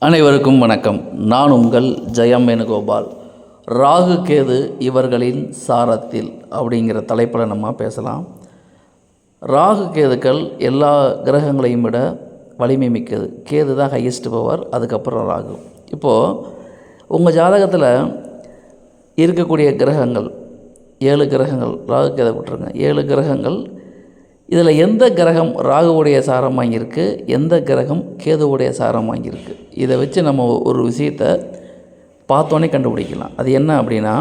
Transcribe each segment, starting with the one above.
அனைவருக்கும் வணக்கம். நான் உங்கள் ஜெயம் வேணுகோபால். ராகு கேது இவர்களின் சாரத்தில் அப்படிங்கிற தலைப்பில் நம்ம பேசலாம். ராகு கேதுக்கள் எல்லா கிரகங்களையும் விட வலிமை மிக்கது. கேது தான் ஹையஸ்ட் பவர் அதுக்கப்புறம் ராகு. இப்போது உங்கள் ஜாதகத்தில் இருக்கக்கூடிய கிரகங்கள் ஏழு கிரகங்கள் ராகு கேதை விட்டுருங்க. ஏழு கிரகங்கள் இதில் எந்த கிரகம் ராகுவுடைய சாரம் வாங்கியிருக்கு? எந்த கிரகம் கேதுவுடைய சாரம் வாங்கியிருக்கு? இதை வச்சு நம்ம ஒரு விஷயத்தை பார்த்தோன்னே கண்டுபிடிக்கலாம். அது என்ன அப்படின்னா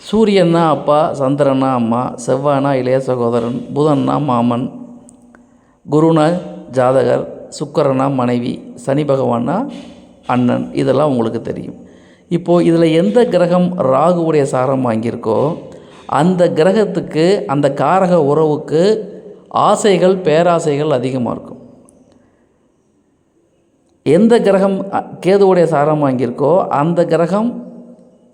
சூரியன்னா அப்பா சந்திரனா அம்மா செவ்வானா இளைய சகோதரன் புதன்னா மாமன் குருனா ஜாதகர் சுக்கரனா மனைவி சனி பகவானா அண்ணன். இதெல்லாம் உங்களுக்கு தெரியும். இப்போது இதில் எந்த கிரகம் ராகுவுடைய சாரம் வாங்கியிருக்கோ அந்த கிரகத்துக்கு அந்த காரக உறவுக்கு ஆசைகள் பேராசைகள் அதிகமாக இருக்கும். எந்த கிரகம் அ, கேதுவுடைய சாரம் வாங்கியிருக்கோ அந்த கிரகம்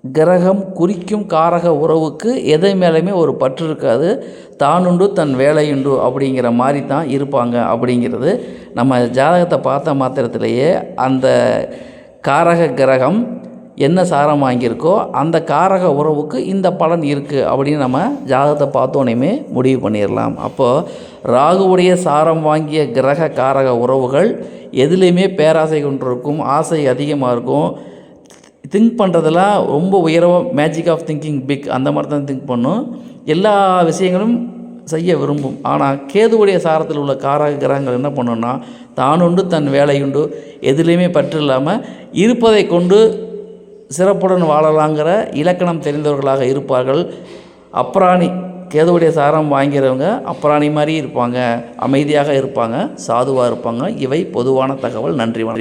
கிரகம் குறிக்கும் காரக உறவுக்கு எதை மேலேயுமே ஒரு பற்று இருக்காது. தானுண்டு தன் வேலையுண்டு அப்படிங்கிற மாதிரி தான் இருப்பாங்க அப்படிங்கிறது. நம்ம ஜாதகத்தை பார்த்த மாத்திரத்திலேயே அந்த காரக கிரகம் என்ன சாரம் வாங்கியிருக்கோ அந்த காரக உறவுக்கு இந்த பலன் இருக்குது அப்படின்னு நம்ம ஜாதகத்தை பார்த்தோன்னே முடிவு பண்ணிடலாம் அப்போது ராகுவுடைய சாரம் வாங்கிய கிரக காரக உறவுகள் எதுலேயுமே பேராசை கொண்டிருக்கும் ஆசை அதிகமாக இருக்கும். திங்க் பண்ணுறதெல்லாம் ரொம்ப உயரவாக மேஜிக் ஆஃப் திங்கிங் பிக் அந்த மாதிரி தான் திங்க் பண்ணும். எல்லா விஷயங்களும் செய்ய விரும்பும். ஆனால் கேதுவுடைய சாரத்தில் உள்ள காரக கிரகங்கள் என்ன பண்ணுன்னா தானுண்டு தன் வேலையுண்டு எதுலேயுமே பற்று இல்லாமல் இருப்பதை கொண்டு சிறப்புடன் வாழலாங்கிற இலக்கணம் தெரிந்தவர்களாக இருப்பார்கள். அப்ராணி கேதுவுடைய சாரம் வாங்கிறவங்க அப்ராணி மாதிரி இருப்பாங்க அமைதியாக இருப்பாங்க சாதுவாக இருப்பாங்க. இவை பொதுவான தகவல். நன்றி வணக்கம்.